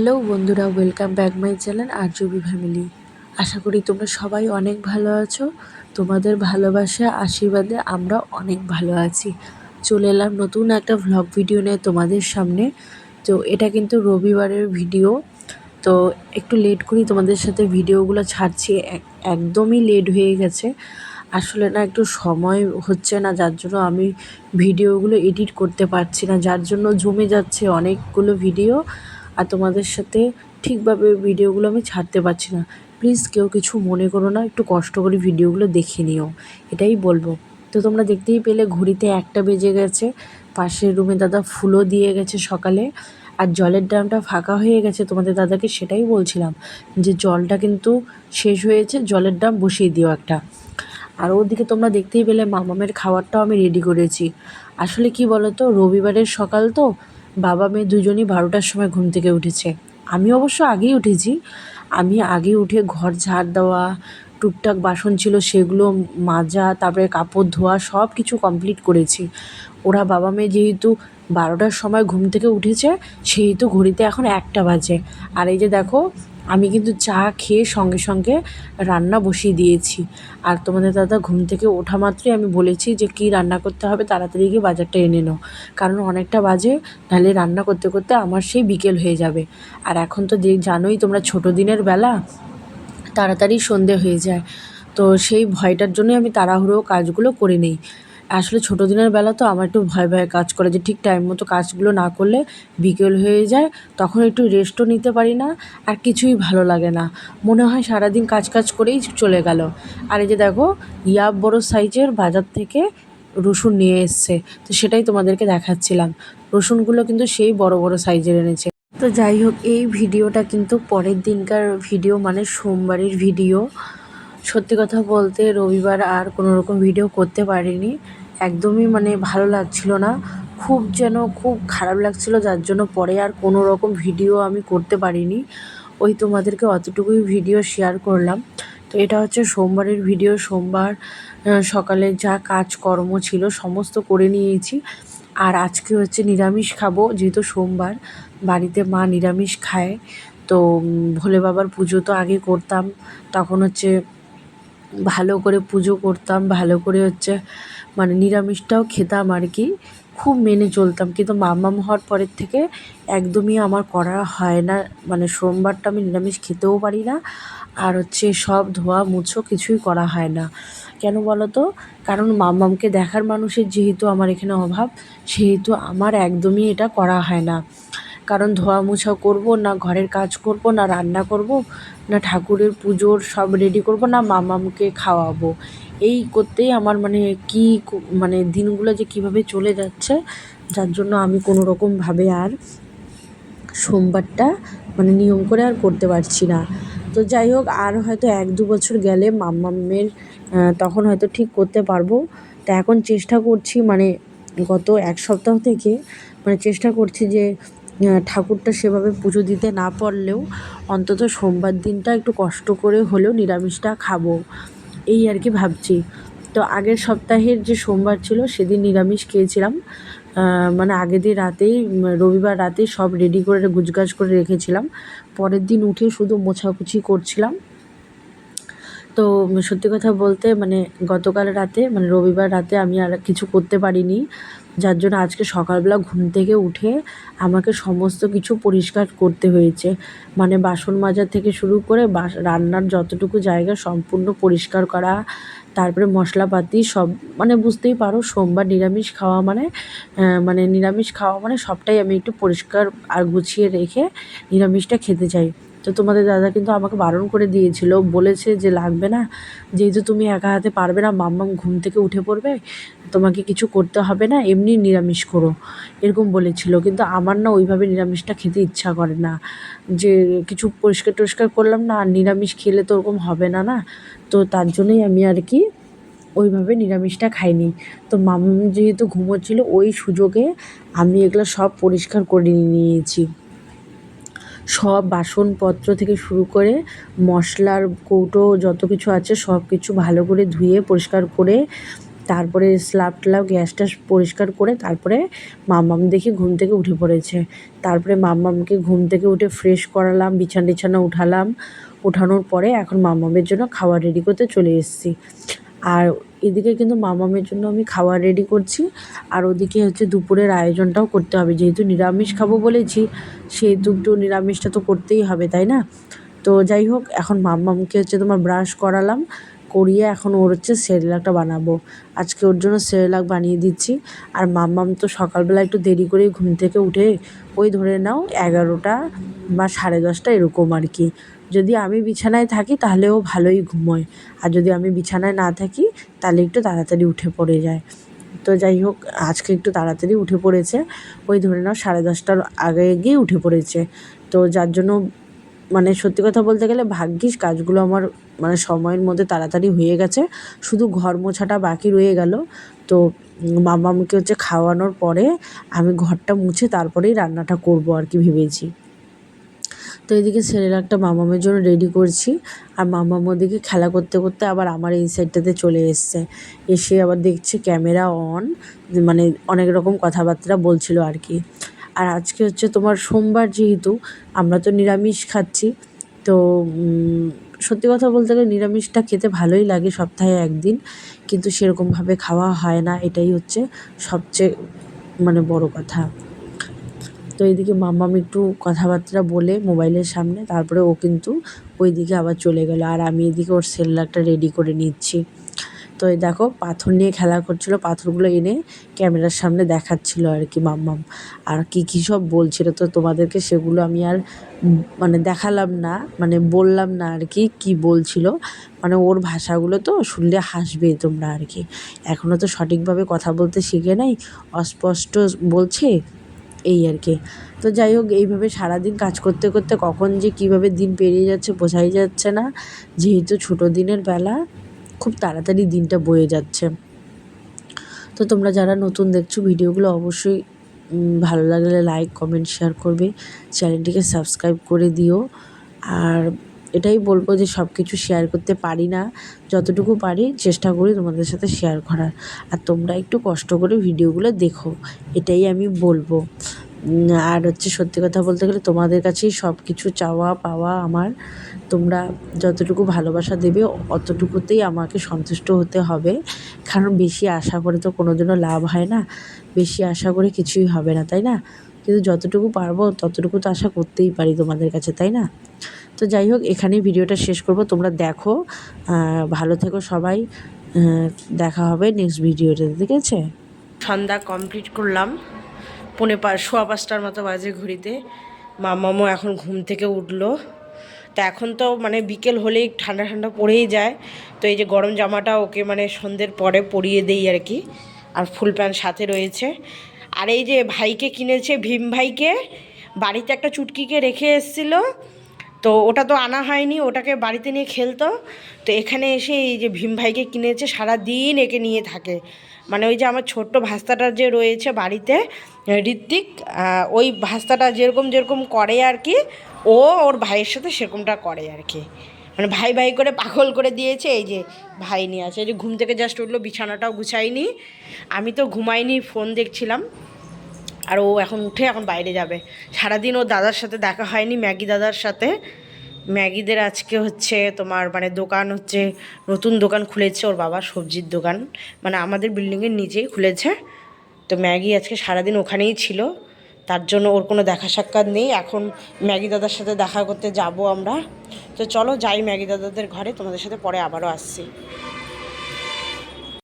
Hello বন্ধুরা, welcome back my channel RJB family. আশা করি তোমরা সবাই অনেক ভালো আছো। তোমাদের ভালোবাসা, আশীর্বাদে আমরা অনেক ভালো আছি। চলে এলাম নতুন একটা ভ্লগ ভিডিও নিয়ে তোমাদের সামনে। তো এটা কিন্তু রবিবারের ভিডিও তো একটু লেট করি তোমাদের সাথে ভিডিওগুলো ছাড়ছি। একদমই লেট হয়ে গেছে। আসলে না, একটু সময় হচ্ছে না, যার জন্য আমি ভিডিওগুলো এডিট করতে পারছি না। যার জন্য জমে যাচ্ছে অনেকগুলো ভিডিও আর তোমাদের সাথে ঠিকভাবে ভিডিওগুলো আমি ছাড়তে পারছি না। প্লিজ কেউ কিছু মনে করো না, একটু কষ্ট করে ভিডিওগুলো দেখে নিও। এটাই বলব। তো তোমরা দেখতেই পেলে ঘড়িতে একটা বেজে গেছে। পাশের রুমে দাদা ফুলও দিয়ে গেছে সকালে। আর জলের ড্রামটা ফাঁকা হয়ে গেছে, তোমাদের দাদাকে সেটাই বলছিলাম যে জলটা কিন্তু শেষ হয়েছে, জলের ড্রাম বসিয়ে দিও একটা। আর ওদিকে তোমরা দেখতেই পেলে মামামের খাবারটাও আমি রেডি করেছি। আসলে কি বলো তো রবিবারের সকাল তো বাবা মেয়ে দুজনই বারোটার সময় ঘুম থেকে উঠেছে। আমি অবশ্য আগেই উঠেছি। আমি আগে উঠে ঘর ঝাড় দেওয়া, টুকটাক বাসন ছিল সেগুলো মাজা, তারপরে কাপড় ধোয়া, সব কিছু কমপ্লিট করেছি। ওরা বাবা মেয়ে যেহেতু বারোটার সময় ঘুম থেকে উঠেছে, সেহেতু ঘড়িতে এখন একটা বাজে। আর এই যে দেখো আমি কিন্তু চা খেয়ে সঙ্গে সঙ্গে রান্না বসিয়ে দিয়েছি। আর তোমাদের দাদা ঘুম থেকে ওঠা মাত্রই আমি বলেছি যে কী রান্না করতে হবে তাড়াতাড়ি গিয়ে বাজারটা এনে নাও। কারণ অনেকটা বাজে, নাহলে রান্না করতে করতে আমার সেই বিকেল হয়ে যাবে। আর এখন তো জানোই তোমরা ছোটো দিনের বেলা তাড়াতাড়ি সন্ধে হয়ে যায়। তো সেই ভয়টার জন্যই আমি তাড়াহুড়ো কাজগুলো করে নিই। আসলে ছোটো দিনের বেলা তো আমার একটু ভয় ভয় কাজ করে যে ঠিক টাইম মতো কাজগুলো না করলে বিকেল হয়ে যায়, তখন একটু রেস্টও নিতে পারি না আর কিছুই ভালো লাগে না। মনে হয় সারাদিন কাজ কাজ করেই চলে গেল। আর এই যে দেখো, ইয়াব বড় সাইজের বাজার থেকে রসুন নিয়ে এসছে। তো সেটাই তোমাদেরকে দেখাচ্ছিলাম। রসুনগুলো কিন্তু সেই বড় বড় সাইজের এনেছে। তো যাই হোক, এই ভিডিওটা কিন্তু পরের দিনকার ভিডিও মানে সোমবারের ভিডিও সত্যি কথা বলতে রবিবার আর কোনো রকম ভিডিও করতে পারিনি। একদমই মানে ভালো লাগছিল না। খুব যেন খুব খারাপ লাগছিল, যার জন্য পরে আর কোনো রকম ভিডিও আমি করতে পারিনি। ওই তোমাদেরকে অতটুকুই ভিডিও শেয়ার করলাম। তো এটা হচ্ছে সোমবারের ভিডিও সোমবার সকালে যা কাজকর্ম ছিল সমস্ত করে নিয়েছি। আর আজকে হচ্ছে নিরামিষ খাব, যেহেতু সোমবার। বাড়িতে মা নিরামিষ খায়। তো ভোলে বাবার পুজো তো আগে করতাম। তখন হচ্ছে ভালো করে পুজো করতাম, ভালো করে হচ্ছে মানে নিরামিষটাও খেতাম আর কি, খুব মেনে চলতাম। কিন্তু মাম্মাম হওয়ার পরের থেকে একদমই আমার করা হয় না। মানে সোমবারটা আমি নিরামিষ খেতেও পারি না আর হচ্ছে সব ধোয়া মুছো কিছুই করা হয় না। কেন বলো তো কারণ মাম্মামকে দেখার মানুষের যেহেতু আমার এখানে অভাব, সেহেতু আমার একদমই এটা করা হয় না। কারণ ধোয়া মোছা করব, না ঘরের কাজ করব, না রান্না করব, না ঠাকুরের পুজোর সব রেডি করব, না মামামকে খাওয়াবো। এই করতেই আমার মানে কি মানে দিনগুলো যে কীভাবে চলে যাচ্ছে, যার জন্য আমি কোনো রকমভাবে আর সোমবারটা মানে নিয়ম করে আর করতে পারছি না। তো যাই হোক, আর হয়তো এক দু বছর গেলে মাম্মামের তখন হয়তো ঠিক করতে পারব। তা এখন চেষ্টা করছি মানে গত এক সপ্তাহ থেকে মানে চেষ্টা করছি যে ঠাকুরটা সেভাবে পুজো দিতে না পারলেও অন্তত সোমবার দিনটা একটু কষ্ট করে হলেও নিরামিষটা খাব। এই আর কি ভাবছি। তো আগের সপ্তাহের যে সোমবার ছিল, সেদিন নিরামিষ খেয়েছিলাম। মানে আগের দিন রাতেই রবিবার রাতেই সব রেডি করে গুছগাছ করে রেখেছিলাম। পরের দিন উঠে শুধু মোছাকুচি করছিলাম। তো সত্যি কথা বলতে মানে গতকাল রাতে মানে রবিবার রাতে আমি আর কিছু করতে পারিনি। যার জন্য আজকে সকালবেলা ঘুম থেকে উঠে আমাকে সমস্ত কিছু পরিষ্কার করতে হয়েছে। মানে বাসন মাজা থেকে শুরু করে বাস, রান্নার যতটুকু জায়গা সম্পূর্ণ পরিষ্কার করা, তারপরে মশলাপাতি সব মানে বুঝতেই পারো সোমবার নিরামিষ খাওয়া মানে মানে নিরামিষ খাওয়া মানে সবটাই আমি একটু পরিষ্কার আর গুছিয়ে রেখে নিরামিষটা খেতে চাই। তো তোমাদের দাদা কিন্তু আমাকে বারণ করে দিয়েছিল, বলেছে যে লাগবে না, যেহেতু তুমি একা হাতে পারবে না মাম্মাম ঘুম থেকে উঠে পড়বে, তোমাকে কিছু করতে হবে না, এমনি নিরামিষ করো, এরকম বলেছিল। কিন্তু আমার না ওইভাবে নিরামিষটা খেতে ইচ্ছা করে না, যে কিছু পরিষ্কার টরিষ্কার করলাম না, আর নিরামিষ খেলে তো ওরকম হবে না না? তো তার জন্যই আমি আর কি ওইভাবে নিরামিষটা খাইনি। তো মাম যেহেতু ঘুমোচ্ছিল, ওই সুযোগে আমি এগুলো সব পরিষ্কার করে নিয়েছি। সব বাসনপত্র থেকে শুরু করে মশলার কৌটো যত কিছু আছে সব কিছু ভালো করে ধুয়ে পরিষ্কার করে, তারপরে স্ল্যাব ট্ল্যাব, গ্যাস ট্যাস পরিষ্কার করে তারপরে মাম্মাম দেখি ঘুম থেকে উঠে পড়েছে। তারপরে মাম্মামকে ঘুম থেকে উঠে ফ্রেশ করালাম, বিছানা টিছানা উঠালাম। ওঠানোর পরে এখন মাম্মামের জন্য খাবার রেডি করতে চলে এসেছি। আর এদিকে কিন্তু মামামের জন্য আমি খাবার রেডি করছি। আর ওদিকে হচ্ছে দুপুরের আয়োজনটাও করতে হবে। যেহেতু নিরামিষ খাব বলেছি সেহেতু একটু নিরামিষটা তো করতেই হবে, তাই না? তো যাই হোক, এখন মাম্মামকে হচ্ছে তোমার ব্রাশ করালাম। করিয়ে এখন ওর হচ্ছে সেরেলাকটা বানাবো। আজকে ওর জন্য সেরেলাক বানিয়ে দিচ্ছি। আর মাম্মাম তো সকালবেলা একটু দেরি করে ঘুম থেকে উঠে ওই ধরে নাও এগারোটা বা সাড়ে দশটা এরকম আর কি। যদি আমি বিছানায় থাকি তাহলে ও ভালোই ঘুমোয়। আর যদি আমি বিছানায় না থাকি তাহলে একটু তাড়াতাড়ি উঠে পড়ে যায়। তো যাই হোক, আজকে একটু তাড়াতাড়ি উঠে পড়েছে। ওই ধরে নাও সাড়ে দশটার আগে গিয়ে উঠে পড়েছে। তো যার জন্য মানে সত্যি কথা বলতে গেলে ভাগ্যিস কাজগুলো আমার মানে সময়ের মধ্যে তাড়াতাড়ি হয়ে গেছে। শুধু ঘর মোছাটা বাকি রয়ে গেল। তো মামামকে হচ্ছে খাওয়ানোর পরে আমি ঘরটা মুছে তারপরেই রান্নাটা করব আর কি ভেবেছি। তো এদিকে সেরেলাকটা মামামের জন্য রেডি করছি। আর মামাম ওদিকে খেলা করতে করতে আবার আমার এই সাইডটাতে চলে এসছে। এসে আবার দেখছে ক্যামেরা অন মানে অনেক রকম কথাবার্তা বলছিল আর কি। আর আজকে হচ্ছে তোমার সোমবার যেহেতু, আমরা তো নিরামিষ খাচ্ছি। তো সত্যি কথা বলতে গেলে নিরামিষটা খেতে ভালোই লাগে সপ্তাহে একদিন। কিন্তু সেরকমভাবে খাওয়া হয় না, এটাই হচ্ছে সবচেয়ে মানে বড় কথা। তো এইদিকে মাম্মাম একটু কথাবার্তা বলে মোবাইলের সামনে, তারপরে ও কিন্তু ওই দিকে আবার চলে গেলো। আর আমি এদিকে ওর সেরেলাকটা রেডি করে নিচ্ছি। তো এই দেখো, পাথর নিয়ে খেলা করছিল, পাথরগুলো এনে ক্যামেরার সামনে দেখাচ্ছিল আর কি মাম্মাম। আর কী কী সব বলছিল তো তোমাদেরকে সেগুলো আমি আর মানে দেখালাম না মানে বললাম না আর কি কী বলছিল। মানে ওর ভাষাগুলো তো শুনলে হাসবে তোমরা আর কি। এখনও তো সঠিকভাবে কথা বলতে শিখে নাই, অস্পষ্ট বলছে এই আর কি। তো যাই হোক, এইভাবে সারাদিন কাজ করতে করতে কখন যে কীভাবে দিন পেরিয়ে যাচ্ছে বোঝাই যাচ্ছে না। যেহেতু ছোটো দিনের বেলা, খুব তাড়াতাড়ি দিনটা বয়ে যাচ্ছে। তো তোমরা যারা নতুন দেখছ ভিডিওগুলো অবশ্যই ভালো লাগলে লাইক কমেন্ট শেয়ার করবে। চ্যানেলটিকে সাবস্ক্রাইব করে দিও। আর এটাই বলব যে সব কিছু শেয়ার করতে পারি না। যতটুকু পারি চেষ্টা করি তোমাদের সাথে শেয়ার করার। আর তোমরা একটু কষ্ট করে ভিডিওগুলো দেখো, এটাই আমি বলব। আর হচ্ছে সত্যি কথা বলতে গেলে তোমাদের কাছেই সব কিছু চাওয়া পাওয়া আমার। তোমরা যতটুকু ভালোবাসা দেবে, অতটুকুতেই আমাকে সন্তুষ্ট হতে হবে। কারণ বেশি আশা করে তো কোনো দিনও লাভ হয় না। বেশি আশা করে কিছুই হবে না, তাই না? কিন্তু যতটুকু পারব, ততটুকু তো আশা করতেই পারি তোমাদের কাছে, তাই না? তো যাই হোক, এখানেই ভিডিওটা শেষ করব। তোমরা দেখো ভালো থেকো সবাই। দেখা হবে নেক্সট ভিডিওতে, ঠিক আছে? সন্ধ্যা কমপ্লিট করলাম। পনে পাঁচ সোয়া পাঁচটার মতো বাজে ঘড়িতে। মামামও এখন ঘুম থেকে উঠল। তা এখন তো মানে বিকেল হলেই ঠান্ডা ঠান্ডা পড়েই যায়। তো এই যে গরম জামাটা ওকে মানে সন্ধ্যের পরে পরিয়ে দেই আর কি। আর ফুল প্যান্ট সাথে রয়েছে। আর এই যে ভাইকে কিনেছে, ভীম ভাইকে, বাড়িতে একটা চুটকিকে রেখে এসেছিল। তো ওটা তো আনা হয়নি, ওটাকে বাড়িতে নিয়ে খেলতো। তো এখানে এসে এই যে ভীম ভাইকে কিনেছে সারা দিন একে নিয়ে থাকে। মানে ওই যে আমার ছোট্ট ভাস্তাটা যে রয়েছে বাড়িতে, ঋত্বিক ওই ভাস্তাটা যেরকম যেরকম করে আর কি, ও ওর ভাইয়ের সাথে সেরকমটা করে আর কি। মানে ভাই ভাই করে পাগল করে দিয়েছে, এই যে ভাই নিয়ে আছে এই যে ঘুম থেকে জাস্ট উঠল, বিছানাটাও গুছাইনি আমি তো ঘুমাইনি ফোন দেখছিলাম। আর ও এখন উঠে এখন বাইরে যাবে। সারাদিন ও দাদার সাথে দেখা হয়নি, ম্যাগি দাদার সাথে। ম্যাগিদের আজকে হচ্ছে তোমার মানে দোকান হচ্ছে, নতুন দোকান খুলেছে ওর বাবা, সবজির দোকান। মানে আমাদের বিল্ডিংয়ের নিচেই খুলেছে। তো ম্যাগি আজকে সারাদিন ওখানেই ছিল। তার জন্য ওর কোনো দেখা সাক্ষাৎ নেই। এখন ম্যাগি দাদার সাথে দেখা করতে যাব আমরা। তো চলো যাই ম্যাগি দাদাদের ঘরে, তোমাদের সাথে পরে আবারও আসছি।